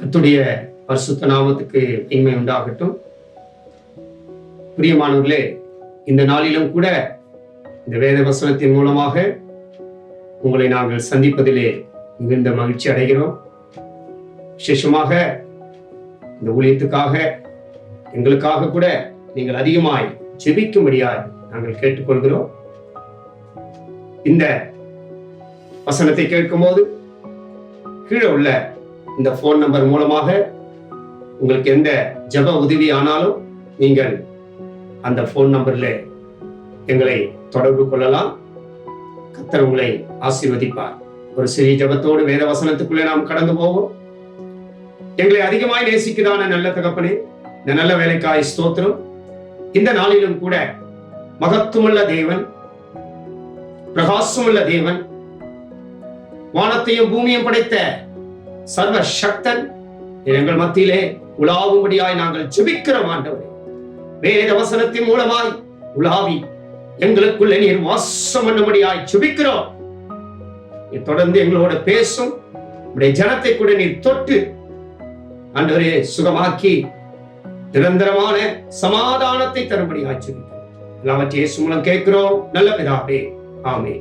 கத்துடைய பரிசுத்த நாமத்துக்கு இன்மை உண்டாகட்டும். பிரியமானவர்களே இந்த நாளிலும் கூட இந்த வேத வசனத்தின் மூலமாக உங்களை நாங்கள் சந்திப்பதிலே மிகுந்த மகிழ்ச்சி அடைகிறோம். விசேஷமாக இந்த ஊழியத்துக்காக எங்களுக்காக கூட நீங்கள் அதிகமாய் ஜெபிக்கும்படியாய் நாங்கள் கேட்டுக்கொள்கிறோம். இந்த வசனத்தை கேட்கும்போது கீழே உள்ள இந்த ஃபோன் நம்பர் மூலமாக உங்களுக்கு எந்த ஜெப உதவி ஆனாலும் நீங்கள் அந்த ஃபோன் நம்பரில் எங்களை தொடர்பு கொள்ளலாம். கத்தர் உங்களை ஆசீர்வதிப்பார். ஒரு சிறிய ஜெபத்தோடு வேத வசனத்துக்குள்ளே நாம் கடந்து போவோம். எங்களை அதிகமாய் நேசிக்கிறான நல்ல தகப்பனே. இந்த நல்ல வேலைக்காய் ஸ்தோத்திரம். இந்த நாளிலும் கூட மகத்துவமுள்ள தேவன் பிரகாசமுள்ள தேவன் வானத்தையும் பூமியும் படைத்த சர்வ சக்தன் எங்கள் மத்தியிலே உலாவும்படியாய் நாங்கள் ஜெபிக்கிறோம் ஆண்டவரே. வேத வசனத்தின் மூலமாய் உலாவி எங்களுக்குள்ளே நீர் வாசம் பண்ணும்படியாய் ஜெபிக்கிறோம். நீர் தொடர்ந்து எங்களோட பேசும். உடைய ஜனத்தை கூட நீர் தொட்டு ஆண்டவரே சுகமாக்கி நிரந்தரமான சமாதானத்தை தரும்படியாய் ஜெபிக்கிறோம். எல்லாவற்றையும் மூலம் கேட்கிறோம். நல்ல பிதாவே. ஆமே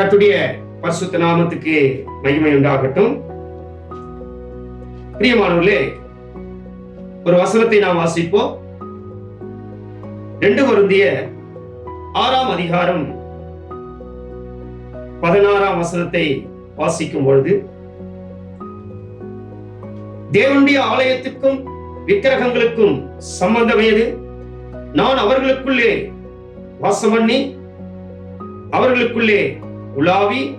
கட்டுடைய பரிசுத்த நாமத்துக்கு மகிமை உண்டாகட்டும். பிரியமானவர்களே ஒரு வசனத்தை நாம் வாசிப்போம். ரெண்டு வருந்திய ஆறாம் அதிகாரம் பதினாறாம் வசனத்தை வாசிக்கும் பொழுது தேவனுடைய ஆலயத்துக்கும் விக்கிரகங்களுக்கும் சம்பந்தம் ஏது நான் அவர்களுக்குள்ளே வாசம் பண்ணி அவர்களுக்குள்ளே உலாவி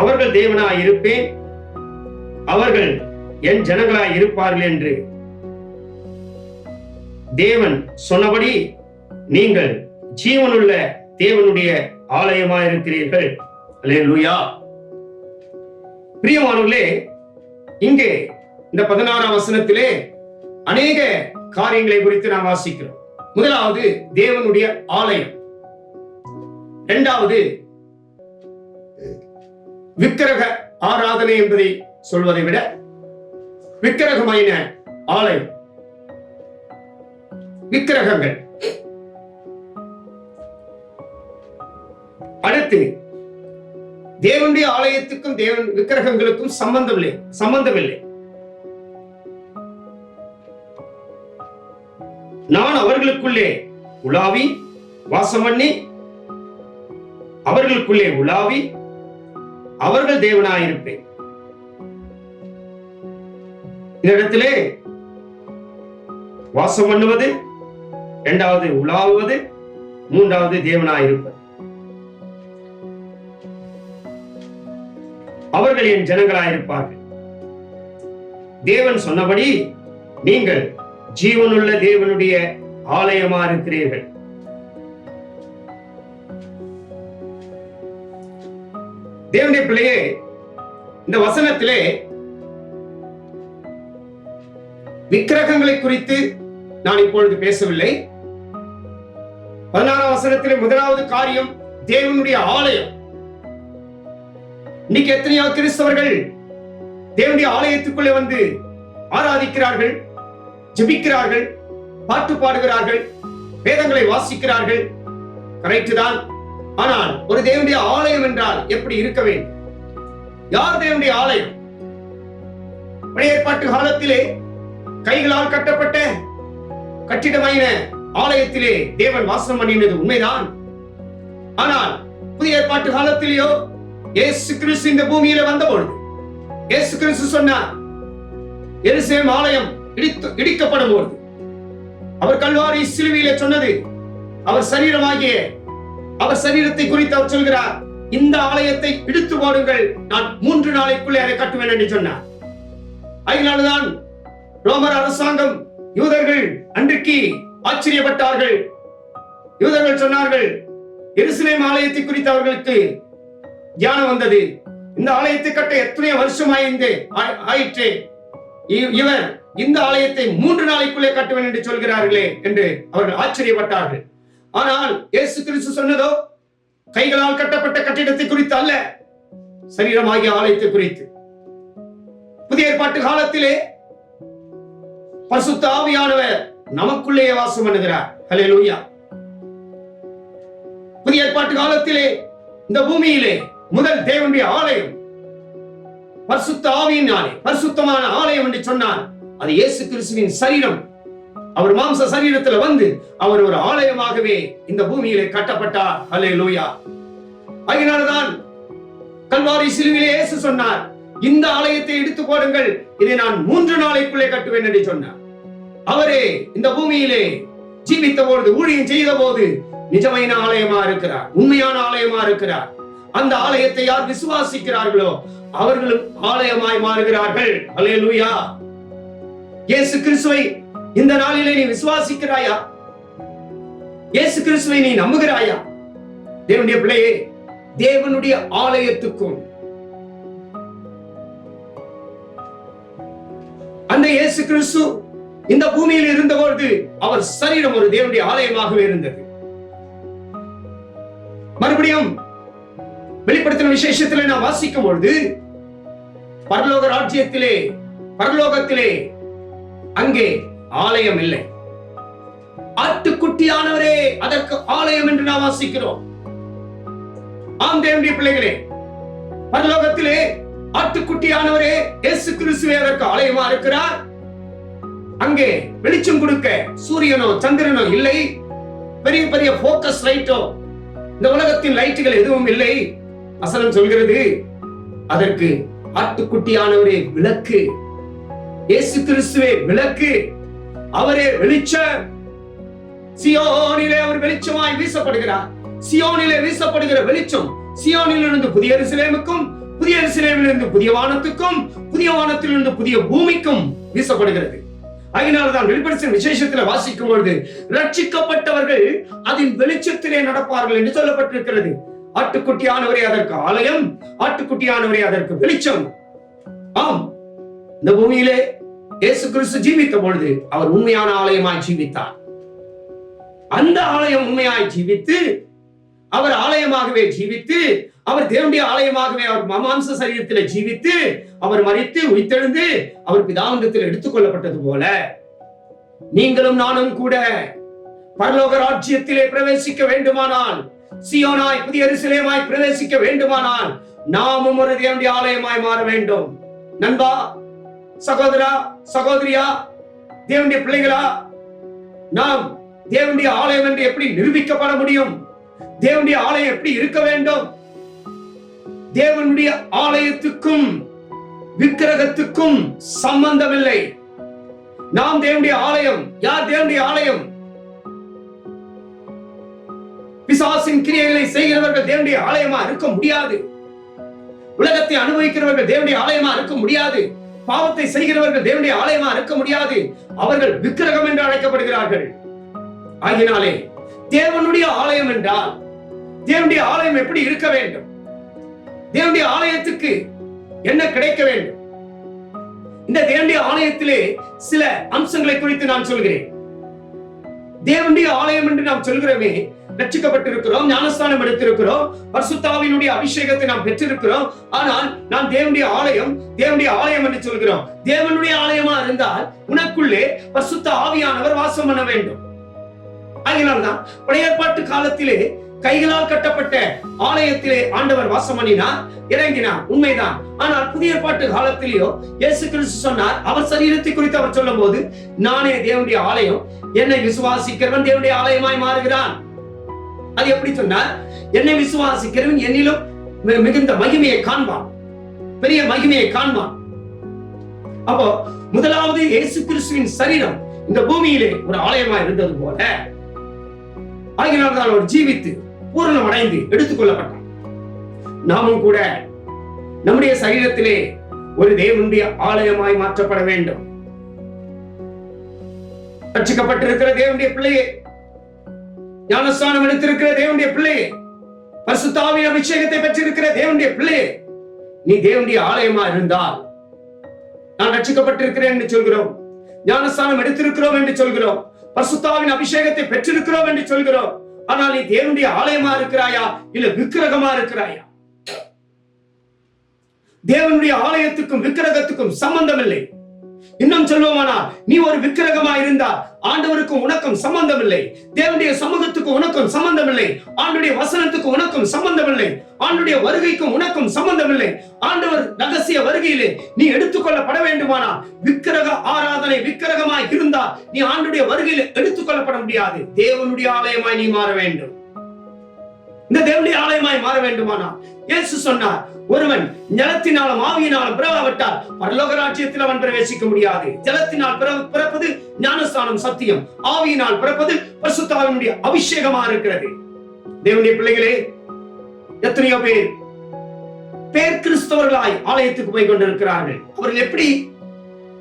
அவர்கள் தேவனாய் இருப்பேன் அவர்கள் என் ஜனங்களாய் இருப்பார்கள் என்று. தேவன் சொன்னபடி நீங்கள் ஜீவனுள்ள தேவனுடைய ஆலயமாய் இருக்கிறீர்கள் அல்லேலூயா. பிரியமானவர்களே இங்கே இந்த பதினாறாம் வசனத்திலே அநேக காரியங்களை குறித்து நாம் வாசிக்கிறோம். முதலாவது தேவனுடைய ஆலயம். இரண்டாவது விக்கிரக ஆராதனை என்பதை சொல்வதை விட விக்கிரகமாயின ஆலயம் விக்கிரகங்கள். அடுத்து தேவனுடைய ஆலயத்துக்கும் தேவன் விக்கிரகங்களுக்கும் சம்பந்தம் இல்லை சம்பந்தம் இல்லை நான் அவர்களுக்குள்ளே உலாவி வாசம் பண்ணி அவர்களுக்குள்ளே உலாவி அவர்கள் தேவனாயிருப்பேன் இந்த இடத்திலே வாசம் பண்ணுவது இரண்டாவது உலாவுவது மூன்றாவது தேவனாயிருப்பது அவர்கள் என் ஜனங்களாயிருப்பார்கள் தேவன் சொன்னபடி நீங்கள் ஜீவனுள்ள தேவனுடைய ஆலயமா இருக்கிறீர்கள் தேவனுடைய பிள்ளையே இந்த வசனத்திலே விக்கிரகங்களை குறித்து நான் இப்பொழுது பேசவில்லை. பதினாறாம் வசனத்திலே முதலாவது காரியம் தேவனுடைய ஆலயம். இன்னைக்கு எத்தனையோ கிறிஸ்தவர்கள் தேவனுடைய ஆலயத்துக்குள்ளே வந்து ஆராதிக்கிறார்கள் ஜபிக்கிறார்கள் பாட்டு பாடுகிறார்கள் வேதங்களை வாசிக்கிறார்கள். கரெக்ட் தான். ஆனால் ஒரு தேவனுடைய ஆலயம் என்றால் எப்படி இருக்க வேண்டும்? யார் தேவனுடைய ஆலயம்? பழைய ஏற்பாட்டு காலத்திலே கைகளால் கட்டப்பட்ட கட்டிடமாயின ஆலயத்திலே தேவன் வாசனம் பண்ணினது உண்மைதான். ஆனால் புதிய ஏற்பாட்டு காலத்திலேயோ இயேசு கிறிஸ்து இந்த பூமியில வந்தபொழுது இயேசு கிறிஸ்து சொன்னார் எருசலேம் ஆலயம் இடித்து இடிக்கப்படும் பொழுது. அவர் கல்வாரி சிலுவையில சொன்னது அவர் சரீரமாகிய அவர் சரீரத்தை குறித்து அவர் சொல்கிறார் இந்த ஆலயத்தை இடித்து போடுங்கள் நான் மூன்று நாளைக்குள்ளே அதை கட்டுவேன் என்று சொன்னார். அதனால்தான் ரோமர் அரசாங்கம் யூதர்கள் அன்றைக்கு ஆச்சரியப்பட்டார்கள். யூதர்கள் சொன்னார்கள் எருசலேம் ஆலயத்தை குறித்து அவர்களுக்கு தியானம் வந்தது. இந்த ஆலயத்தை கட்ட எத்தனையோ வருஷமாயிருந்து ஆயிருந்து ஆயிற்றே. இ- இவர் இந்த ஆலயத்தை மூன்று நாளைக்குள்ளே கட்டுவேன் என்று சொல்கிறார்களே என்று அவர்கள் ஆச்சரியப்பட்டார்கள். ஆனால் இயேசு கிறிஸ்து சொன்னதோ கைகளால் கட்டப்பட்ட கட்டிடத்தை குறித்து அல்ல சரீரமாகிய ஆலயத்தை குறித்து. புதிய ஏற்பாட்டு காலத்திலே பரிசுத்த ஆவியானவர் நமக்குள்ளேயே வாசம் பண்ணுகிறார். ஹalleluya. புதிய ஏற்பாட்டு காலத்திலே இந்த பூமியிலே முதல் தேவனுடைய ஆலயம் பரிசுத்த ஆவியினாலே பரிசுத்தமான ஆலயம் என்று சொன்னால் அது இயேசு கிறிஸ்துவின் சரீரம். அவர் மாம்ச சரீரத்துல வந்து அவர் ஒரு ஆலயமாகவே இந்த பூமியிலே கட்டப்பட்டார். லூயா அதனால்தான் கல்வாரி சிலுவிலே இயேசு சொன்னார் இந்த ஆலயத்தை எடுத்து போடுங்கள் இதை நான் மூன்று நாளைக்குள்ளே கட்டுவேன் என்று சொன்னார். அவரே இந்த பூமியிலே ஜீவித்த பொழுது ஊழியம் செய்த போது நிஜమైన ஆலயமா இருக்கிறார் உண்மையான ஆலயமா இருக்கிறார். அந்த ஆலயத்தை யார் விசுவாசிக்கிறார்களோ அவர்களும் ஆலயமாய் மாறுகிறார்கள். அல்லேலூயா இயேசு கிறிஸ்துவை இந்த நாளிலே நீ விசுவாசிக்கிறாயா? இயேசு கிறிஸ்துவை நீ நம்புகிறாயா? தேவனுடைய பிள்ளையே தேவனுடைய ஆலயத்துக்கும். அந்த இயேசு கிறிஸ்து இந்த பூமியில் இருந்தபொழுது அவர் சரீரம் ஒரு தேவனுடைய ஆலயமாகவே இருந்தது. மறுபடியும் வெளிப்படுத்தின விசேஷத்தில் நான் வாசிக்கும் பொழுது பரலோக ராஜ்யத்திலே பரலோகத்திலே அங்கே ஆலயம் இல்லை. ஆட்டுக்குட்டியானவரே அதற்கு ஆலயம் என்று நாம் வாசிக்கிறோம். ஆம் தேவனுடைய பிள்ளைகளே பரலோகத்திலே ஆட்டுக்குட்டியானவரே இயேசு கிறிஸ்துவே அதற்கு ஆலயமா இருக்கிறார்? அங்கே வெளிச்சம் கொடுக்க சூரியனோ சந்திரனோ இல்லை. பெரிய பெரிய போக்கஸ் லைட்டோ இந்த உலகத்தின் லைட்டுகள் எதுவும் இல்லை. வசனம் சொல்கிறது அதற்கு ஆட்டுக்குட்டியானவரே விளக்கு. இயேசு கிறிஸ்துவே விளக்கு. அவரே வெளிச்சம் சியோனிலே அவர் வெளிச்சமாய் வீசப்படுகிறார். சியோனிலே வீசப்படுகிற வெளிச்சம் சியோனிலிருந்து புதிய எருசலேமுக்கும் புதிய எருசலேமிலிருந்து புதிய வானத்துக்கும் புதிய வானத்திலிருந்து புதிய பூமிக்கும் வீசப்படுகிறது. அதனால்தான் வெளிப்படுத்தின விசேஷத்தில் வாசிக்கும் பொழுது ரட்சிக்கப்பட்டவர்கள் அதன் வெளிச்சத்திலே நடப்பார்கள் என்று சொல்லப்பட்டிருக்கிறது. ஆட்டுக்குட்டியானவரே அதற்கு ஆலயம் ஆட்டுக்குட்டியானவரே அதற்கு வெளிச்சம். ஆம் இந்த பூமியிலே இயேசு கிறிஸ்து ஜீவித்த பொழுது அவர் உண்மையான ஆலயமாய் ஜீவித்தார். அந்த ஆலயம் உண்மையாய் ஜீவித்து அவர் ஆலயமாகவே ஜீவித்து அவர் தேவனுடைய ஆலயமாகவே அவர் மமாம்ச சரீரத்திலே ஜீவித்து அவர் மறித்து உயிர்த்தெழுந்து அவர் பிதாவந்தத்தில் எடுத்துக்கொள்ளப்பட்டது போல நீங்களும் நானும் கூட பரலோக ராஜ்யத்திலே பிரவேசிக்க வேண்டுமானால் சியோனாய் புதிய சிலையமாய் பிரவேசிக்க வேண்டுமானால் நாமும் ஒரு தேவனுடைய ஆலயமாய் மாற வேண்டும். நண்பா சகோதரா சகோதரியா தேவனுடைய பிள்ளைகளா நாம் தேவனுடைய ஆலயம் என்று எப்படி நிரூபிக்கப்பட முடியும்? தேவனுடைய ஆலயம் எப்படி இருக்க வேண்டும்? தேவனுடைய ஆலயத்துக்கும் விக்கிரகத்துக்கும் சம்பந்தமில்லை. நாம் தேவனுடைய ஆலயம் யார் தேவனுடைய ஆலயம்? பிசாசின் கிரியைகளை செய்கிறவர்கள் தேவனுடைய ஆலயமா இருக்க முடியாது. உலகத்தை அனுபவிக்கிறவர்கள் தேவனுடைய ஆலயமா இருக்க முடியாது. பாவத்தை செய்கிறவர்கள் தேவனுடைய ஆலயமா இருக்க முடியாது. அவர்கள் விக்கிரகம் என்று அழைக்கப்படுகிறார்கள். ஆகினாலே தேவனுடைய ஆலயம் என்றால் தேவனுடைய ஆலயம் எப்படி இருக்க வேண்டும்? தேவனுடைய ஆலயத்துக்கு என்ன கிடைக்க வேண்டும்? இந்த தேவனுடைய ஆலயத்திலே சில அம்சங்களை குறித்து நான் சொல்கிறேன். தேவனுடைய ஆலயம் என்று நாம் சொல்கிறோமே ரட்சிக்கப்பட்டிருக்கிறோம் ஞானஸ்தானம் எடுத்திருக்கிறோம். பரிசுத்தாவினுடைய அபிஷேகத்தை நாம் பெற்றிருக்கிறோம். ஆனால் நான் தேவனுடைய ஆலயம் தேவனுடைய ஆலயம் என்று சொல்கிறோம். தேவனுடைய ஆலயமா இருந்தால் உனக்குள்ளே பரிசுத்த ஆவியானவர் வாசம் பண்ண வேண்டும். அதனால்தான் பழைய ஏற்பாட்டு காலத்திலே கைகளால் கட்டப்பட்ட ஆலயத்திலே ஆண்டவர் வாசம் பண்ணினார் இறங்கினார். உண்மைதான். ஆனால் புதிய ஏற்பாட்டு காலத்திலேயோ இயேசு கிறிஸ்து சொன்னார் அவர் சரீரத்தை குறித்து அவர் சொல்லும் போது நானே தேவனுடைய ஆலயம் என்னை விசுவாசிக்கிறவன் தேவனுடைய ஆலயமாய் மாறுகிறான். அது எப்படி சொன்னார் என்னை விசுவாசிக்கிறவன் என்னிலும் மிகுந்த மகிமையை காண்பான். பெரிய மகிமையை காண்பான். அப்போ முதலாவது இயேசு கிறிஸ்துவின் சரீரம் இந்த பூமியிலே ஒரு ஆலயமா இருந்தது போல ஆகினால்தான் அவர் ஜீவித்து பூரணம் அடைந்து எடுத்துக்கொள்ளப்பட்டார் நாமும் கூட நம்முடைய சரீரத்திலே ஒரு தேவனுடைய ஆலயமாய் மாற்றப்பட வேண்டும். ரட்சிக்கப்பட்டிருக்கிற தேவனுடைய பிள்ளையே ஞானஸ்தானம் எடுத்திருக்கிற தேவனுடைய பிள்ளையே பசுத்தாவி அபிஷேகத்தை பெற்றிருக்கிற தேவனுடைய பிள்ளையே நீ தேவனுடைய ஆலயமா இருந்தால் நான் ரட்சிக்கப்பட்டிருக்கிறேன் என்று சொல்கிறோம். ஞானஸ்தானம் எடுத்திருக்கிறோம் என்று சொல்கிறோம். பசுத்தாவின் அபிஷேகத்தை பெற்றிருக்கிறோம் என்று சொல்கிறோம். ஆனால் நீ தேவனுடைய ஆலயமா இருக்கிறாயா? இல்ல விக்கிரகமா இருக்கிறாயா? தேவனுடைய ஆலயத்துக்கும் விக்கிரகத்துக்கும் சம்பந்தம் இல்லை இன்னும் சொல்லுவோமானா நீ ஒரு விக்கிரகமா இருந்தா ஆண்டவருக்கும் உனக்கும் சம்பந்தம் இல்லை தேவனுடைய சமூகத்துக்கும் உனக்கும் சம்பந்தம் இல்லை ஆண்டுடைய வசனத்துக்கும் உனக்கும் சம்பந்தம் இல்லை ஆண்டுடைய வருகைக்கும் உனக்கும் சம்பந்தம் இல்லை ஆண்டவர் ரகசிய வருகையிலே நீ எடுத்துக்கொள்ளப்பட வேண்டுமானா விக்கிரக ஆராதனை விக்கிரகமாய் இருந்தா நீ ஆண்டுடைய வருகையில எடுத்துக்கொள்ளப்பட முடியாது. தேவனுடைய ஆலயமாய் நீ மாற வேண்டும். இந்த தேவனுடைய ஆலயமாய் மாற வேண்டுமானா இயேசு சொன்னார் ஒருவன் நிலத்தினாலும் ஆவியினாலும் பிறவாவிட்டால் பரலோக ராஜ்யத்தில் அவன் பிரவேசிக்க முடியாது. ஜலத்தினால் பிற- பிறப்பது ஞானஸ்தானம் சத்தியம். ஆவியினால் பிறப்பது பரிசுத்தாவினுடைய அபிஷேகமா இருக்கிறது. தேவனுடைய பிள்ளைகளே எத்தனையோ பேர் பேர் கிறிஸ்தவர்களாய் ஆலயத்துக்கு போய் கொண்டிருக்கிறார்கள். அவர்கள் எப்படி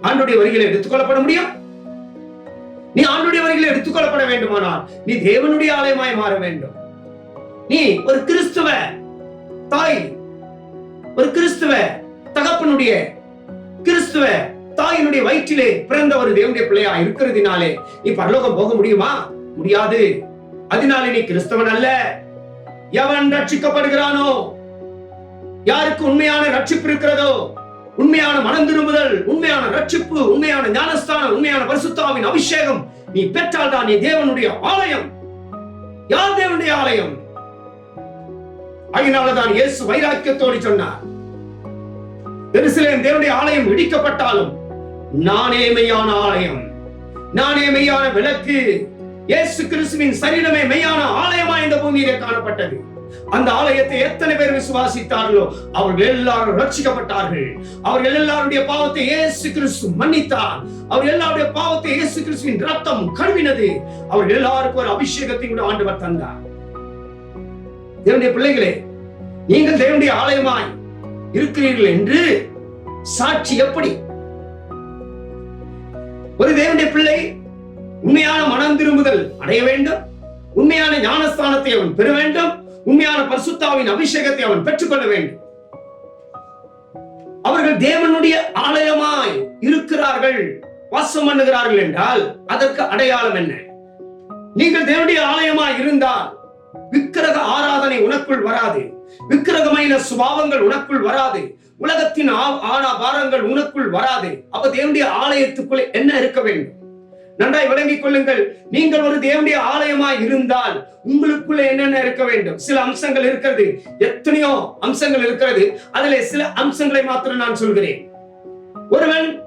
ஆண்டுடைய வரிகளை எடுத்துக்கொள்ளப்பட முடியும்? நீ ஆண்டுடைய வரிகளை எடுத்துக்கொள்ளப்பட வேண்டுமானால் நீ தேவனுடைய ஆலயமாய் மாற வேண்டும். நீ ஒரு கிறிஸ்துவ தாய் ஒரு கிறிஸ்துவ தகப்பனுடைய கிறிஸ்துவ தாயினுடைய வயிற்றிலே பிறந்த ஒரு தேவனுடைய பிள்ளையா இருக்கிறதுனாலே நீ பரலோகம் போக முடியுமா? முடியாது. அதனாலே நீ கிறிஸ்தவன் அல்ல. எவன் ரட்சிக்கப்படுகிறானோ? யாருக்கு உண்மையான ரட்சிப்பு இருக்கிறதோ? உண்மையான மனம் திரும்புதல் உண்மையான ரட்சிப்பு உண்மையான ஞானஸ்தானம் உண்மையான பரிசுத்தாவின் அபிஷேகம் நீ பெற்றால்தான் நீ தேவனுடைய ஆலயம். யார் தேவனுடைய ஆலயம்? அதனாலதான் இயேசு வைராக்கியத்தோடு சொன்னார் எருசலேம் தேவனுடைய ஆலயம் இடிக்கப்பட்டாலும் நானே மெய்யான ஆலயம் நானே மெய்யான விளக்கு இயேசு கிறிஸ்துவின் சரீரமே மெய்யான ஆலயமா இந்த பூமியிலே காணப்பட்டது. அந்த ஆலயத்தை எத்தனை பேர் விசுவாசித்தார்களோ அவர்கள் எல்லாரும் ரட்சிக்கப்பட்டார்கள். அவர்கள் எல்லாருடைய பாவத்தை இயேசு கிறிஸ்து மன்னித்தார். அவர் எல்லாருடைய பாவத்தை இயேசு கிறிஸ்துவின் ரத்தம் கழுவினது. அவர்கள் எல்லாருக்கும் ஒரு அபிஷேகத்தை கூட ஆண்டவர் தந்தார். தேவனுடைய பிள்ளைகளே நீங்கள் தேவனுடைய ஆலயமாய் இருக்கிறீர்கள் என்று சாட்சி எப்படி? ஒரு தேவனுடைய பிள்ளை உண்மையான மனம் திரும்புதல் அடைய வேண்டும் உண்மையான ஞானஸ்தானத்தை அவன் பெற வேண்டும் உண்மையான பரிசுத்தாவின் அபிஷேகத்தை அவன் பெற்றுக்கொள்ள வேண்டும். அவர்கள் தேவனுடைய ஆலயமாய் இருக்கிறார்கள் வாசம் பண்ணுகிறார்கள் என்றால் அதற்கு அடையாளம் என்ன? நீங்கள் தேவனுடைய ஆலயமாய் இருந்தால் விக்கிரக ஆராதனை உனக்குள் வராது. விக்கிரகమైన சுபாவங்கள் உனக்குள் வராது. உலகத்தின் ஆ- உனக்குள் வராது. அப்ப தேவனுடைய ஆலயத்துக்குள் என்ன இருக்க வேண்டும்? நன்றாய் விளங்கிக் கொள்ளுங்கள். நீங்கள் ஒரு தேவனுடைய ஆலயமாய் இருந்தால் உங்களுக்குள்ள என்னென்ன இருக்க வேண்டும்? சில அம்சங்கள் இருக்கிறது. எத்தனையோ அம்சங்கள் இருக்கிறது. அதுல சில அம்சங்களை மாத்திரம் நான் சொல்கிறேன். ஒருவன்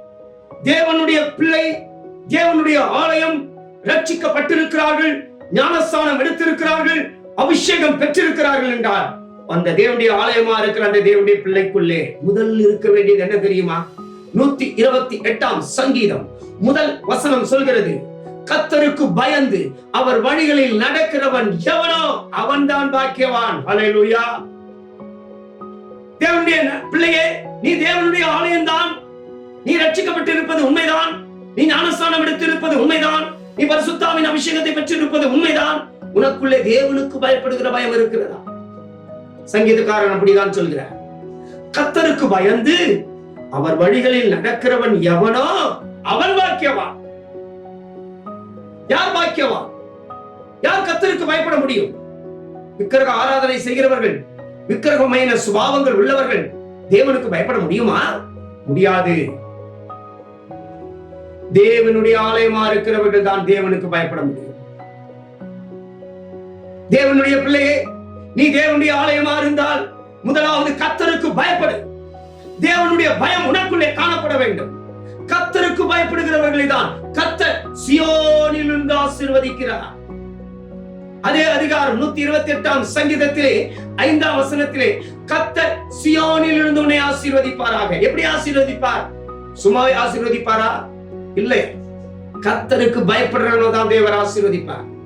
தேவனுடைய பிள்ளை தேவனுடைய ஆலயம் ரட்சிக்கப்பட்டிருக்கிறார்கள் ஞானஸ்தானம் எடுத்திருக்கிறார்கள் அபிஷேகம் பெற்றிருக்கிறார்கள் என்றால் அந்த தேவனுடைய ஆலயமா இருக்கிற அந்த தேவனுடைய பிள்ளைக்குள்ளே முதல் இருக்க வேண்டியது என்ன தெரியுமா? நூத்தி இருபத்தி எட்டாம் சங்கீதம். முதல் வசனம் சொல்கிறது கத்தருக்கு பயந்து அவர் வழிகளில் நடக்கிறவன் எவனோ அவன்தான் பாக்கியவான். அலையலுயா தேவனுடைய பிள்ளையே நீ தேவனுடைய ஆலயம்தான். நீ ரட்சிக்கப்பட்டிருப்பது உண்மைதான். நீ ஞானஸ்தானம் எடுத்திருப்பது உண்மைதான். நீ பரிசுத்தாவின் அபிஷேகத்தை பெற்றிருப்பது உண்மைதான். உனக்குள்ளே தேவனுக்கு பயப்படுகிற பயம் இருக்கிறதா? சங்கீதக்காரன் அப்படிதான் சொல்கிறார். கத்தருக்கு பயந்து அவர் வழிகளில் நடக்கிறவன் எவனோ அவன் பாக்கியவா யார் பாக்கியவா யார் கத்தருக்கு பயப்பட முடியும்? விக்கிரக ஆராதனை செய்கிறவர்கள் விக்கிரகமயன சுபாவங்கள் உள்ளவர்கள் தேவனுக்கு பயப்பட முடியுமா? முடியாது. தேவனுடைய ஆலயமா இருக்கிறவர்கள் தான் தேவனுக்கு பயப்பட முடியும். தேவனுடைய பிள்ளையே நீ தேவனுடைய ஆலயமா இருந்தால் முதலாவது கத்தருக்கு பயப்படு. தேவனுடைய பயம் உனக்குள்ளே காணப்பட வேண்டும். கத்தருக்கு பயப்படுகிறவர்களை தான் கத்தர் சியோனில் இருந்து ஆசீர்வதிக்கிறார். அதே அதிகாரம் நூத்தி இருபத்தி எட்டாம் சங்கீதத்திலே ஐந்தாம் வசனத்திலே கத்தர் சியோனில் இருந்து உன்னை ஆசீர்வதிப்பாராக. எப்படி ஆசீர்வதிப்பார்? சும்மாவே ஆசீர்வதிப்பாரா? இல்லை. கத்தருக்கு பயப்படுறவங்க தான் தேவர் ஆசீர்வதிப்பார்.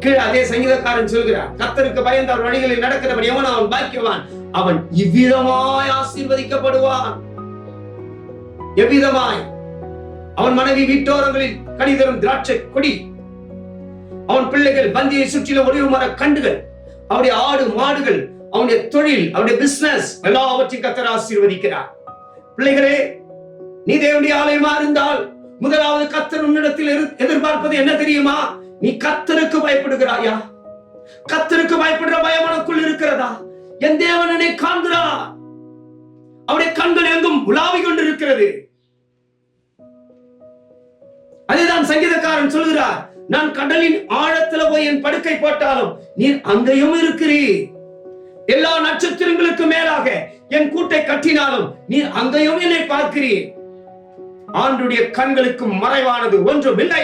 கீழே அதே சங்கீதக்காரன் சொல்கிறார் கத்தருக்கு பயந்த அவர் வழிகளில் நடக்கிறவன் எவன் அவன் பாக்கியவான். அவன் இவ்விதமாய் ஆசீர்வதிக்கப்படுவான்? எவ்விதமாய்? அவன் மனைவி வீட்டோரங்களில் கடிதரும் திராட்சை கொடி. அவன் பிள்ளைகள் பந்தியை சுற்றிலும் ஒளிவு மர கண்டுகள். அவருடைய ஆடு மாடுகள் அவனுடைய தொழில் அவருடைய பிசினஸ் எல்லாவற்றையும் கத்தர் ஆசீர்வதிக்கிறார். பிள்ளைகளே நீ தேவனுடைய ஆலயமா இருந்தால் முதலாவது கத்தர் உன்னிடத்தில் எதிர்- எதிர்பார்ப்பது என்ன தெரியுமா? நீ கத்தருக்கு பயப்படுகிறாயா? கத்தருக்கு பயப்படுற பயம் உனக்குள் இருக்கிறதா? என் தேவனனை காண்கிறா அவருடைய கண்கள் எங்கும் உலாவிக் கொண்டிருக்கிறது. அதேதான் சங்கீதக்காரன் சொல்கிறார் நான் கடலின் ஆழத்துல போய் என் படுக்கை போட்டாலும் நீர் அங்கேயும் இருக்கிறீர். எல்லா நட்சத்திரங்களுக்கு மேலாக என் கூட்டை கட்டினாலும் நீர் அங்கேயும் என்னை பார்க்கிறீர். ஆண்டுடைய கண்களுக்கு மறைவானது ஒன்றும் இல்லை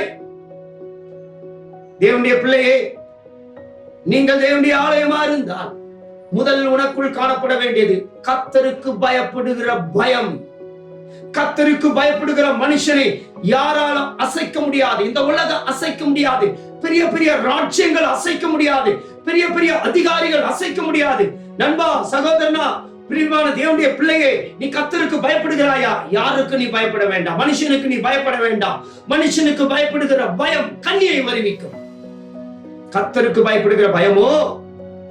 தேவனுடைய பிள்ளையே நீங்கள் தேவனுடைய ஆலயமா இருந்தால் முதல் உனக்குள் காணப்பட வேண்டியது கத்தருக்கு பயப்படுகிற பயம். கத்தருக்கு பயப்படுகிற மனுஷனை யாராலும் அசைக்க முடியாது. இந்த உலகம் அசைக்க முடியாது. பெரிய பெரிய ராஜ்யங்கள் அசைக்க முடியாது. பெரிய பெரிய அதிகாரிகள் அசைக்க முடியாது. நண்பா சகோதரனா பிரிவான தேவனுடைய பிள்ளையே நீ கத்தருக்கு பயப்படுகிறாயா? யாருக்கு நீ பயப்பட வேண்டாம்? மனுஷனுக்கு நீ பயப்பட வேண்டாம். மனுஷனுக்கு பயப்படுகிற பயம் கண்ணியை வருவிக்கும். கத்தருக்கு பயப்படுகிற பயமோ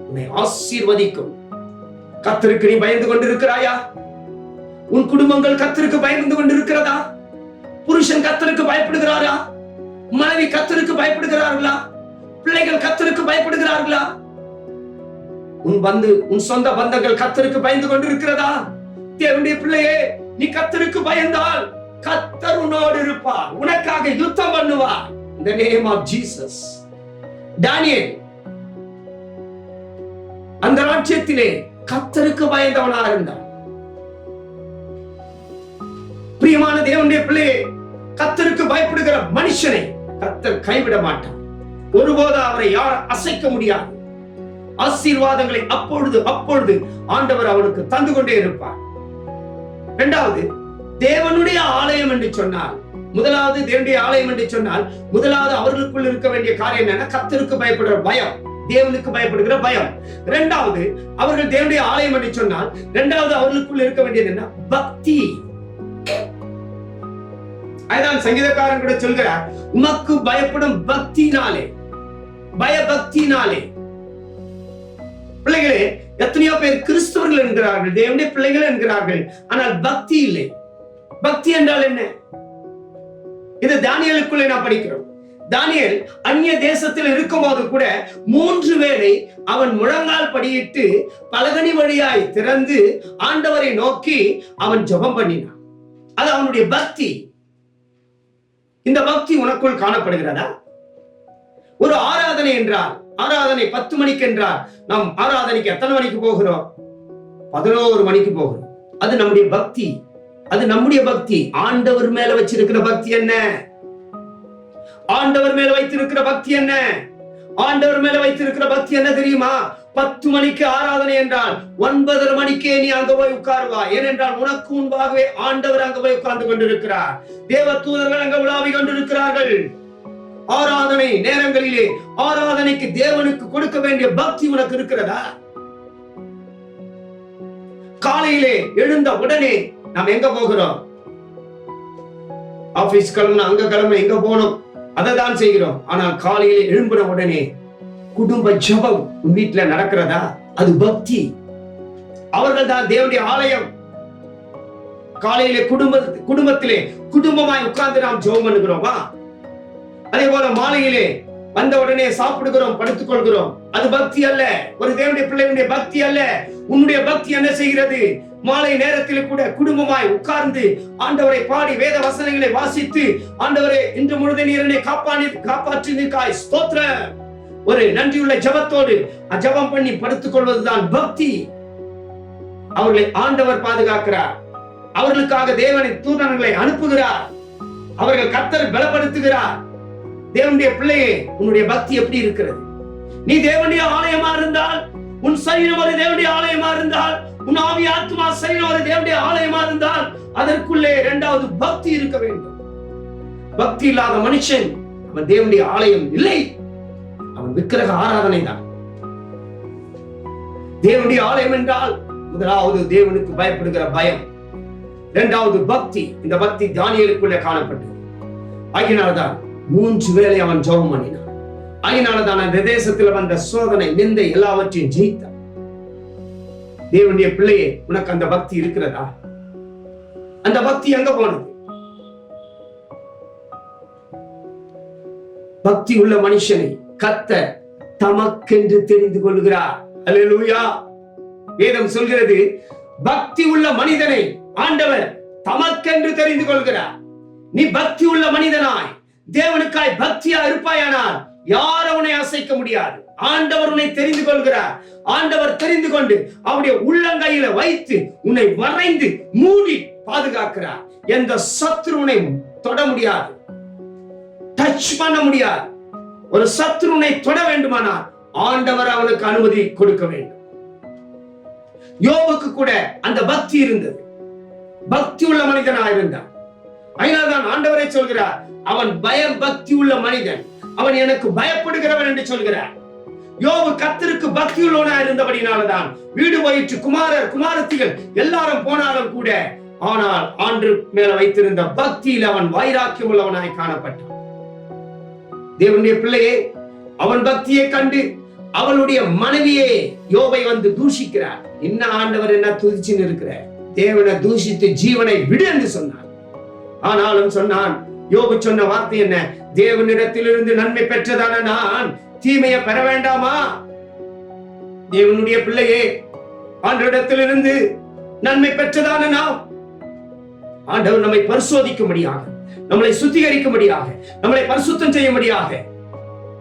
உன்னை ஆசீர்வதிக்கும். கத்தருக்கு நீ பயந்து கொண்டிருக்கிறாயா? உன் குடும்பங்கள் கத்தருக்கு பயந்து கொண்டிருக்கிறதா? புருஷன் கத்தருக்கு பயப்படுகிறாரா? மனைவி கத்தருக்கு பயப்படுகிறார்களா? பிள்ளைகள் கத்தருக்கு பயப்படுகிறார்களா? உன் பந்து உன் சொந்த பந்தங்கள் கத்தருக்கு பயந்து கொண்டிருக்கிறதா? தேவனுடைய பிள்ளையே நீ கத்தருக்கு பயந்தால் கத்தர் உன்னோடு இருப்பார். உனக்காக யுத்தம் பண்ணுவார். இந்த நேம் ஆஃப் ஜீசஸ் டானியல் அந்த ராஜ்யத்திலே கத்தருக்கு பயந்தவனாக இருந்தான். பிரியமான தேவனுடைய பிள்ளையே கத்தருக்கு பயப்படுகிற மனுஷனை கத்தர் கைவிட மாட்டான். ஒருபோது அவரை யார் அசைக்க முடியாது. ஆசீர்வாதங்களை அப்பொழுது அப்பொழுது ஆண்டவர் அவனுக்கு தந்து கொண்டே இருப்பார். இரண்டாவது தேவனுடைய ஆலயம் என்று சொன்னார் முதலாவது தேவனுடைய ஆலயம் என்று சொன்னால் முதலாவது அவர்களுக்குள் இருக்க வேண்டிய காரியம் என்னன்னா கத்தருக்கு பயப்படுற பயம் தேவனுக்கு பயப்படுகிற பயம். இரண்டாவது அவர்கள் தேவனுடைய ஆலயம் என்று சொன்னால் இரண்டாவது அவர்களுக்குள் இருக்க வேண்டியது என்ன பக்தி. அதுதான் சங்கீதக்காரன் கூட சொல்கிறார் உமக்கு பயப்படும் பக்தினாலே பயபக்தினாலே பிள்ளைகளே எத்தனையோ பேர் கிறிஸ்தவர்கள் என்கிறார்கள் தேவனுடைய பிள்ளைகள் என்கிறார்கள் ஆனால் பக்தி இல்லை. பக்தி என்றால் என்ன? இது தானியலுக்குள்ளே நான் படிக்கிறோம். தானியல் அந்நிய தேசத்தில் இருக்கும்போது கூட மூன்று வேளை அவன் முழங்கால் படியிட்டு பலகனி வழியாய் திறந்து ஆண்டவரை நோக்கி அவன் ஜெபம் பண்ணினான். அது அவனுடைய பக்தி. இந்த பக்தி உனக்குள் காணப்படுகிறதா? ஒரு ஆராதனை என்றால் ஆராதனை பத்து மணிக்கு என்றால் நாம் ஆராதனைக்கு எத்தனை மணிக்கு போகிறோம்? பதினோரு மணிக்கு போகிறோம். அது நம்முடைய பக்தி. அது நம்முடைய பக்தி. ஆண்டவர் மேல வச்சிருக்கிற பக்தி என்ன? ஆண்டவர் மேல வைத்திருக்கிற பக்தி என்ன? ஆண்டவர் மேல வைத்திருக்கிற பக்தி என்ன தெரியுமா? பத்து மணிக்கு ஆராதனை என்றால் ஒன்பதரை மணிக்கே நீ அங்க போய் உட்காருவா ஏனென்றால் உனக்கு முன்பாகவே ஆண்டவர் அங்க போய் உட்கார்ந்து கொண்டிருக்கிறார். தேவ தூதர்கள் அங்க உலாவி கொண்டிருக்கிறார்கள். ஆராதனை நேரங்களிலே ஆராதனைக்கு தேவனுக்கு கொடுக்க வேண்டிய பக்தி உனக்கு இருக்கிறதா? காலையிலே எழுந்த உடனே நம்ம எங்க போகிறோம்? ஆபீஸ் கிளம்புன அங்க கிளம்ப எங்க போனோம். அதை தான் செய்கிறோம். ஆனா காலையில எழும்புன உடனே குடும்ப ஜபம் வீட்டுல நடக்கிறதா? அது பக்தி. அவர்கள் தான் தேவனுடைய ஆலயம். காலையில குடும்ப குடும்பத்திலே குடும்பமாய் உட்கார்ந்து நாம் ஜெபம் பண்ணுகிறோமா. அதே போல மாலையிலே வந்த உடனே சாப்பிடுகிறோம் படுத்துக் கொள்கிறோம். அது பக்தி அல்ல. ஒரு தேவனுடைய பிள்ளைகளுடைய பக்தி அல்ல. உன்னுடைய பக்தி என்ன செய்கிறது? மாலை நேரத்தில் கூட குடும்பமாய் உட்கார்ந்து ஆண்டவரை பாடி வேத வசனங்களை வாசித்து ஆண்டவரே இன்று முழுதை நீரனை காப்பாற்றி காப்பாற்றினிருக்காய். ஸ்தோத்திரம். ஒரு நன்றியுள்ள ஜபத்தோடு அஜபம் பண்ணி படுத்துக் கொள்வதுதான் பக்தி. அவர்களை ஆண்டவர் பாதுகாக்கிறார். அவர்களுக்காக தேவனின் தூதனங்களை அனுப்புகிறார். அவர்கள் கத்தர் பலப்படுத்துகிறார். தேவனுடைய பிள்ளையே உன்னுடைய பக்தி எப்படி இருக்கிறது? நீ தேவனுடைய ஆலயமா இருந்தால் உன் சரீரம் ஒரு தேவனுடைய ஆலயமா இருந்தால் உன் ஆவி ஆத்மா சரீரம் ஒரு தேவனுடைய ஆலயமா இருந்தால் அதற்குள்ளே இரண்டாவது பக்தி இருக்க வேண்டும். பக்தி இல்லாத மனுஷன் அவன் தேவனுடைய ஆலயம் இல்லை. அவன் விக்கிரக ஆராதனை தான் தேவனுடைய ஆலயம் என்றால் முதலாவது தேவனுக்கு பயப்படுகிற பயம். இரண்டாவது பக்தி இந்த பக்தி தானியலுக்குள்ளே காணப்பட்டது. ஆகினால்தான் மூன்று வேளை அவன் ஜெபம் பண்ணினான். ஆகினால்தான் அந்த தேசத்தில் வந்த சோதனை நிந்தை எல்லாவற்றையும் ஜெயித்தான். தேவனுடைய பிள்ளையே உனக்கு அந்த பக்தி இருக்கிறதா? அந்த பக்தி எங்க போனது? பக்தி உள்ள மனுஷனை கத்த தமக்கென்று தெரிந்து கொள்கிறார் அல்லேலூயா வேதம் சொல்கிறது பக்தி உள்ள மனிதனை ஆண்டவர் தமக்கென்று தெரிந்து கொள்கிறார். நீ பக்தி உள்ள மனிதனாய் தேவனுக்காய் பக்தியா இருப்பாயானால் யார் அவனை அசைக்க முடியாது. ஆண்டவர் உன்னை தெரிந்து கொள்கிறார். ஆண்டவர் தெரிந்து கொண்டு அவருடைய உள்ளங்கையில வைத்து உன்னை வரைந்து மூடி பாதுகாக்கிறார். எந்த சத்ருனை தொட முடியாது. டச் பண்ண முடியாது. ஒரு சத்ருனை தொட வேண்டுமானால் ஆண்டவர் அவனுக்கு அனுமதி கொடுக்க வேண்டும். யோபுக்கு கூட அந்த பக்தி இருந்தது. பக்தி உள்ள மனிதனாக இருந்தான். அதனால்தான் ஆண்டவரை சொல்கிறார் அவன் பயம் பக்தி உள்ள மனிதன். அவன் எனக்கு பயப்படுகிறவன் என்று சொல்கிறார். யோபு கத்திற்கு பக்தி உள்ளவனா இருந்தபடினாலதான் வீடு வயிற்று குமாரர் குமாரத்திகள் எல்லாரும் போனாலும் கூட ஆனால் ஆண்டு மேல வைத்திருந்த பக்தியில் அவன் வைராக்கியம் உள்ளவனாய் காணப்பட்டான். தேவனுடைய பிள்ளையே அவன் பக்தியை கண்டு அவளுடைய மனைவியே யோபை வந்து தூஷிக்கிறார். என்ன ஆண்டவர் என்ன துதிச்சுன்னு இருக்கிற தேவனை தூஷித்து ஜீவனை விடு என்று சொன்னான் ஆனாலும் சொன்னான் யோபு சொன்ன வார்த்தை என்ன? தேவனிடத்திலிருந்து நன்மை பெற்றதான நான் தீமையை பெற வேண்டாமா? தேவனுடைய பிள்ளையே ஆண்டவரிடத்திலிருந்து நன்மை பெற்றதான நாம். ஆண்டவர் நம்மை பரிசோதிக்கும்படியாக நம்மளை சுத்திகரிக்கும்படியாக நம்மளை பரிசுத்தம் செய்யும்படியாக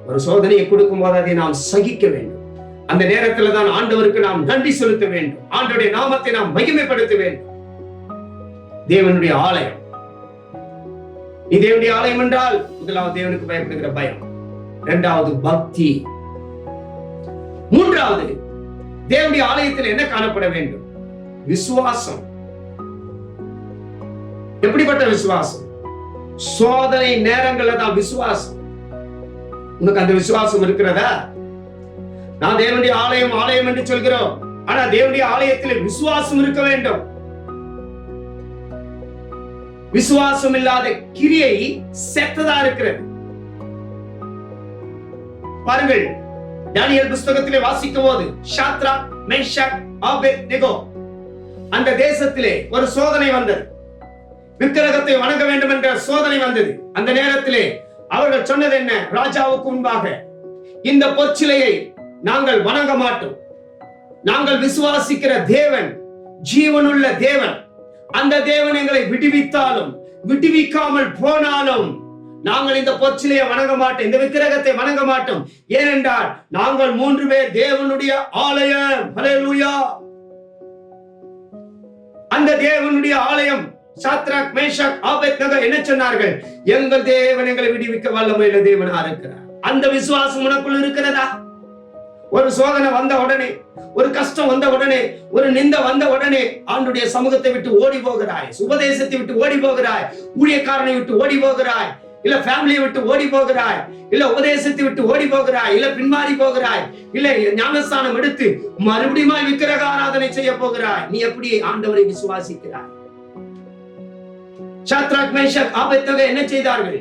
ஒரு சோதனையை கொடுக்கும் போது அதை நாம் சகிக்க வேண்டும். அந்த நேரத்தில் தான் ஆண்டவருக்கு நாம் நன்றி செலுத்த வேண்டும். ஆண்டவருடைய நாமத்தை நாம் மகிமைப்படுத்த வேண்டும். தேவனுடைய ஆலயம். நீ தேவனுடைய ஆலயம் என்றால் முதலாவது தேவனுக்கு பயப்படுகிற பயம். இரண்டாவது பக்தி. மூன்றாவது தேவனுடைய ஆலயத்தில் என்ன காணப்பட வேண்டும்? விசுவாசம். எப்படிப்பட்ட விசுவாசம்? சோதனை நேரங்கள்ல தான் விசுவாசம். உனக்கு அந்த விசுவாசம் இருக்கிறதா? நான் தேவனுடைய ஆலயம் ஆலயம் என்று சொல்கிறோம். ஆனா தேவனுடைய ஆலயத்தில் விசுவாசம் இருக்க வேண்டும். விசுவாசம் இல்லாத கிரியை செத்ததா இருக்கிறது. பாருங்கள் தானியல் புஸ்தகத்திலே வாசிக்கும் போது ஷாத்ரா மேஷாக் ஆபே நெகோ அந்த தேசத்திலே ஒரு சோதனை வந்தது. விக்கிரகத்தை வணங்க வேண்டும் என்ற சோதனை வந்தது. அந்த நேரத்திலே அவர்கள் சொன்னது என்ன? ராஜாவுக்கு முன்பாக இந்த பொற்சிலையை நாங்கள் வணங்க மாட்டோம். நாங்கள் விசுவாசிக்கிற தேவன் ஜீவனுள்ள தேவன். அந்த தேவன் எங்களை விடுவித்தாலும் விடுவிக்காமல் போனாலும் நாங்கள் இந்த பொச்சிலையை வணங்க மாட்டோம் இந்த விக்கிரகத்தை வணங்க மாட்டோம். ஏனென்றால் நாங்கள் மூன்று பேர் தேவனுடைய ஆலயம். அந்த தேவனுடைய ஆலயம் சாத்ராக் மேஷாக் ஆபேத் நகர் என்ன சொன்னார்கள்? எங்கள் தேவன் எங்களை விடுவிக்க வல்லமையில தேவனா இருக்கிறார். அந்த விசுவாசம் உனக்குள் இருக்கிறதா? ஒரு சோதனை வந்த உடனே ஒரு கஷ்டம் வந்த உடனே ஒரு நிந்த வந்த உடனே ஆண்டுடைய சமூகத்தை விட்டு ஓடி போகிறாய். சுபதேசத்தை விட்டு ஓடி போகிறாய். ஊழியக்காரனை விட்டு ஓடி போகிறாய். இல்ல ஃபேமிலியை விட்டு ஓடி போகிறாய். இல்ல உபதேசத்தை விட்டு ஓடி போகிறாய். இல்ல பின்மாறி போகிறாய். இல்ல ஞானஸ்தானம் எடுத்து மறுபடியும் விக்கிரக ஆராதனை செய்ய போகிறாய். நீ எப்படி ஆண்டவரை விசுவாசிக்கிறாய்? சாத்ராக் மேஷக் ஆபத்தக என்ன செய்தார்கள்?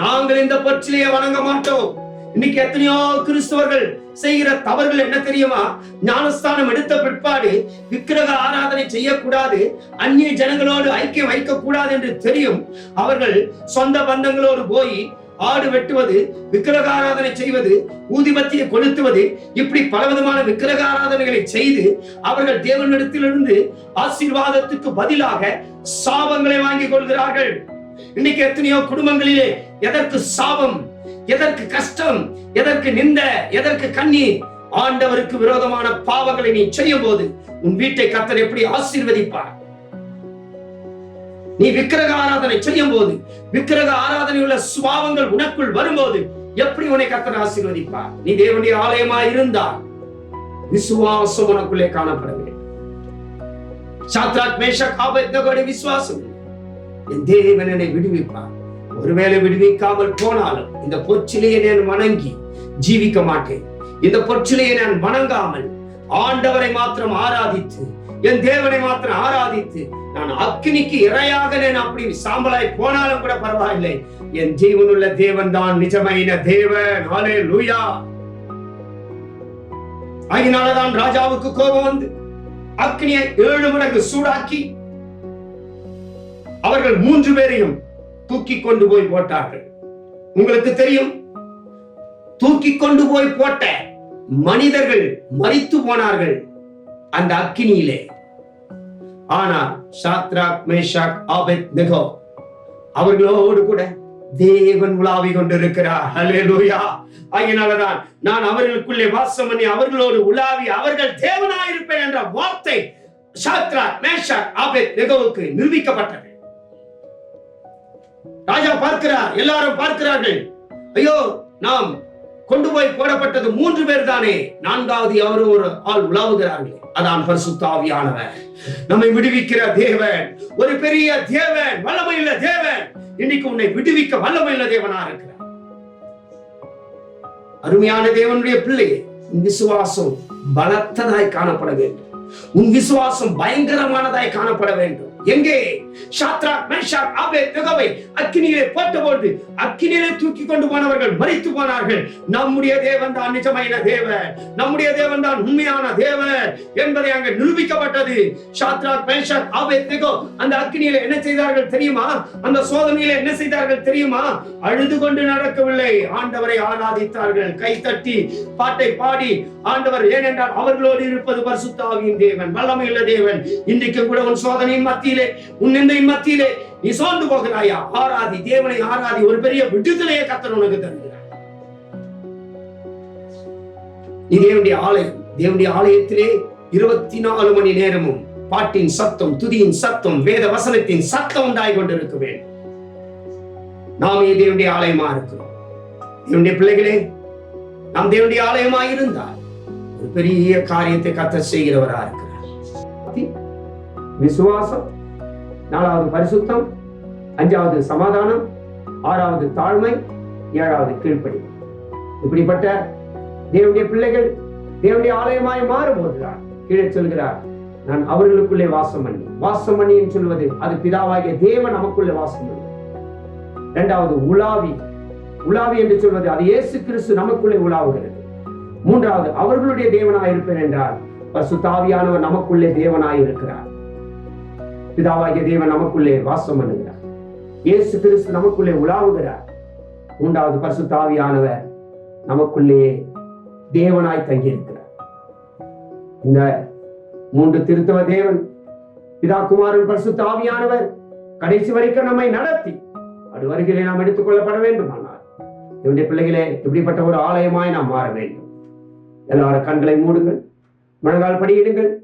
நாங்கள் இந்த பொற்சிலையை வணங்க மாட்டோம். இன்னைக்கு எத்தனையோ கிறிஸ்தவர்கள் செய்கிற தவறுகள் என்ன தெரியுமா? ஞானஸ்தானம் எடுத்த பிற்பாடு விக்கிரக ஆராதனை செய்யக்கூடாது அந்நிய ஜனங்களோடு ஐக்கியம் வைக்க கூடாது என்று தெரியும். அவர்கள் சொந்த பந்தங்களோடு போய் ஆடு வெட்டுவது விக்கிரக ஆராதனை செய்வது ஊதிபத்தியை கொளுத்துவது இப்படி பலவிதமான விக்கிரக ஆராதனைகளை செய்து அவர்கள் தேவனிடத்திலிருந்து ஆசீர்வாதத்துக்கு பதிலாக சாபங்களை வாங்கிக் கொள்கிறார்கள். இன்னைக்கு எத்தனையோ குடும்பங்களிலே எதற்கு சாபம்? எதற்கு கஷ்டம் எதற்கு நிந்த எதற்கு கண்ணீர்? ஆண்டவருக்கு விரோதமான பாவங்களை நீ செய்யும் போது உன் வீட்டை கத்தர் எப்படி ஆசீர்வதிப்பார்? நீ விக்கிரக ஆராதனை செய்யும் போது விக்கிரக ஆராதனை உள்ள சுபாவங்கள் உனக்குள் வரும்போது எப்படி உன்னை கத்தர் ஆசீர்வதிப்பார்? நீ தேவனுடைய ஆலயமா இருந்தால் விசுவாசம் உனக்குள்ளே காணப்பட வேண்டும் சாத்ராக் மேஷக் ஆபத்னகோட விசுவாசம். என் தேவன் என்னை விடுவிப்பார். ஒருவேளை விடுவிக்காமல் போனாலும் இந்த பொச்சிலையை நான் வணங்கி ஜீவிக்க மாட்டேன். இந்த பொச்சிலையை நான் வணங்காமல் ஆண்டவரை மாத்திரம் ஆராதித்து என் தேவனை மாத்திரம் ஆராதித்து நான் அக்னிக்கு இரையாக நான் அப்படி சாம்பலாய் போனாலும் கூட பரவாயில்லை. என் ஜீவனுள்ள தேவன் தான் நிஜమైన தேவன். ஆலே லூயா அதனாலதான் ராஜாவுக்கு கோபம் வந்து அக்னியை ஏழு மடங்கு சூடாக்கி அவர்கள் மூன்று பேரையும் தூக்கி கொண்டு போய் போட்டார்கள். உங்களுக்கு தெரியும் தூக்கி கொண்டு போய் போட்ட மனிதர்கள் மறித்து போனார்கள் அந்த அக்கினியிலே. ஆனால் சாத்ராக் மேஷாக் ஆபெத் நெகோ அவர்களோடு கூட தேவன் உலாவி கொண்டிருக்கிறார். ஹalleluya. ஆகையினாலதான் நான் அவர்களுக்குள்ளே வாசம் பண்ணி அவர்களோடு உலாவி அவர்கள் தேவனாயிருப்பேன் என்ற வார்த்தை சாத்ரா மேஷாக் ஆபெத் நெகோவுக்கு நிரூபிக்கப்பட்டது. ராஜா பார்க்கிறார் எல்லாரும் பார்க்கிறார்கள். ஐயோ நாம் கொண்டு போய் போடப்பட்டது மூன்று பேர் தானே நான்காவது அவர் ஒரு ஆள் உலாவுகிறார்கள். அதான் பரிசுத்தாவியானவர் நம்மை விடுவிக்கிற தேவன் ஒரு பெரிய தேவன் வல்லமையுள்ள தேவன். இன்னைக்கு உன்னை விடுவிக்க வல்லமையுள்ள தேவனா இருக்கிறார். அருமையான தேவனுடைய பிள்ளை உன் விசுவாசம் பலத்ததாய் காணப்பட வேண்டும். உன் விசுவாசம் பயங்கரமானதாய் காணப்பட வேண்டும். எங்கே? ஷாத்ரா மேஷாக் ஆபே நெகோவை அக்கினியிலே போட்டபோது அக்கினியிலே தூக்கி கொண்டு போனவர்கள் மறித்து போனார்கள். நம்முடைய தேவன் தான் நிஜమైన தேவன். நம்முடைய தேவன் தான் உண்மையான தேவன் என்பதை அங்கு நிரூபிக்கப்பட்டது. ஷாத்ரா பேஷர் ஆபேத் அந்த அக்கினியில என்ன செய்தார்கள் தெரியுமா? அந்த சோதனையில என்ன செய்தார்கள் தெரியுமா? அழுது கொண்டு நடக்கவில்லை. ஆண்டவரை ஆராதித்தார்கள். கை தட்டி பாட்டை பாடி ஆண்டவர் ஏனென்றால் அவர்களோடு இருப்பது பரிசுத்தாவியின் தேவன் வல்லமையுள்ள தேவன். இன்றைக்கு கூட உன் சோதனையின் மத்தியிலே உன் நிந்தையின் மத்தியிலே நீ சோர்ந்து போகிறாயா? ஆராதி தேவனை ஆராதி ஒரு பெரிய விடுதலையை கத்தர் உனக்கு தருகிறார். நீ தேவனுடைய ஆலயம் தேவனுடைய ஆலயத்திலே இருபத்தி நாலு மணி நேரமும் பாட்டின் சத்தம் துதியின் சத்தம் வேத வசனத்தின் சத்தம் உண்டாகி கொண்டிருக்க வேண்டும் நாமே தேவனுடைய ஆலயமா இருக்கிறோம். தேவனுடைய பிள்ளைகளே நாம் தேவனுடைய ஆலயமா இருந்தால் ஒரு பெரிய காரியத்தை கத்த செய்கிறவரா இருக்கிறார். விசுவாசம் நாலாவது பரிசுத்தம் அஞ்சாவது சமாதானம் ஆறாவது தாழ்மை ஏழாவது கீழ்ப்படி. இப்படிப்பட்ட தேவனுடைய பிள்ளைகள் தேவனுடைய ஆலயமாய் மாறும்போதுதான் கீழே சொல்கிறார் நான் அவர்களுக்குள்ளே வாசம் பண்ணி. வாசம் பண்ணி என்று சொல்வது அது பிதாவாகிய தேவன் நமக்குள்ளே வாசம் பண்ணி. இரண்டாவது உலாவி. உலாவி என்று சொல்வது அது இயேசு கிறிஸ்து நமக்குள்ளே உலாவுகிறது. மூன்றாவது அவர்களுடைய தேவனாய் இருப்பேன் என்றால் பசுத்தாவியானவர் நமக்குள்ளே தேவனாய் இருக்கிறார். பிதாவாகிய தேவன் நமக்குள்ளே வாசம் பண்ணுகிறார். இயேசு கிறிஸ்து நமக்குள்ளே உலாவுகிறார். மூன்றாவது பரிசுத்தாவியானவர் நமக்குள்ளே தேவனாய் தங்கியிருக்கிறார். இந்த மூன்று திருத்தவ தேவன் பிதா குமாரன் பசு தாவியானவர் கடைசி வரைக்கும் நம்மை நடத்தி அது வருகிலே நாம் எடுத்துக் கொள்ளப்பட வேண்டுமானால் என்னுடைய பிள்ளைகளே இப்படிப்பட்ட ஒரு ஆலயமாய் நாம் மாற வேண்டும். எல்லாரும் கண்களை மூடுங்கள் முழங்கால் படியிடுங்கள்.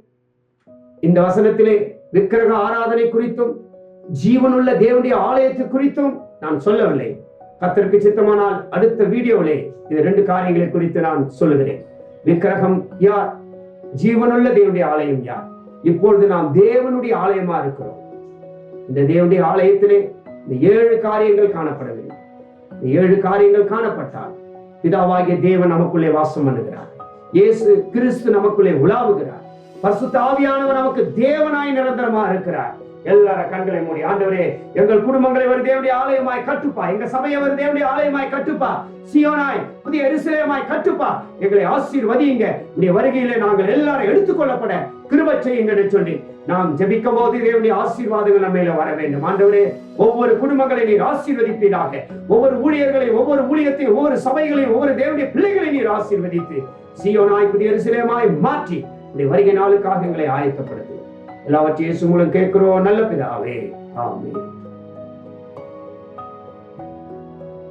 இந்த வசனத்திலே விக்கிரக ஆராதனை குறித்தும் ஜீவனுள்ள தேவனுடைய ஆலயத்தை குறித்தும் நான் சொல்லவில்லை. கத்தருக்கு சித்தமானால் அடுத்த வீடியோவிலே இது ரெண்டு காரியங்களை குறித்து நான் சொல்லுகிறேன். விக்கிரகம் யார்? ஜீவனுள்ள தேவனுடைய ஆலயம் யார்? இப்பொழுது நாம் தேவனுடைய ஆலயமா இருக்கிறோம். இந்த தேவனுடைய ஆலயத்திலே இந்த ஏழு காரியங்கள் காணப்படவில்லை. இந்த ஏழு காரியங்கள் காணப்பட்டால் பிதாவாகிய தேவன் நமக்குள்ளே வாசம் பண்ணுகிறார். இயேசு கிறிஸ்து நமக்குள்ளே உலாவுகிறார். பசு தாவியானவர் நமக்கு தேவனாய் நிரந்தரமா இருக்கிறார். எல்லார கண்களை மூடி ஆண்டவரே எங்கள் குடும்பங்களை ஒரு தேவனுடைய ஆலயமாய் கட்டுப்பா. எங்க சபையை ஒரு தேவனுடைய ஆலயமாய் கட்டுப்பா. சியோனாய் புதிய எரிசிலயமாய் கட்டுப்பா. எங்களை ஆசீர்வதியுங்க. உடைய வருகையில நாங்கள் எல்லாரும் எடுத்துக்கொள்ளப்பட கிருப செய்யுங்கன்னு சொல்லி நாம் ஜபிக்கும் போது தேவனுடைய ஆசீர்வாதங்கள் நம்ம மேல வர வேண்டும். ஆண்டவரே ஒவ்வொரு குடும்பங்களை நீர் ஆசீர்வதிப்பீராக. ஒவ்வொரு ஊழியர்களை ஒவ்வொரு ஊழியத்தையும் ஒவ்வொரு சபைகளையும் ஒவ்வொரு தேவனுடைய பிள்ளைகளை நீர் ஆசீர்வதித்து சியோனாய் புதிய எரிசிலயமாய் மாற்றி உடைய வருகை நாளுக்காக எங்களை ஆயத்தப்படுத்து. எல்லாவற்றையும் உங்களுக்கு கேட்கிறோம். நல்ல பிதாவே. ஆமே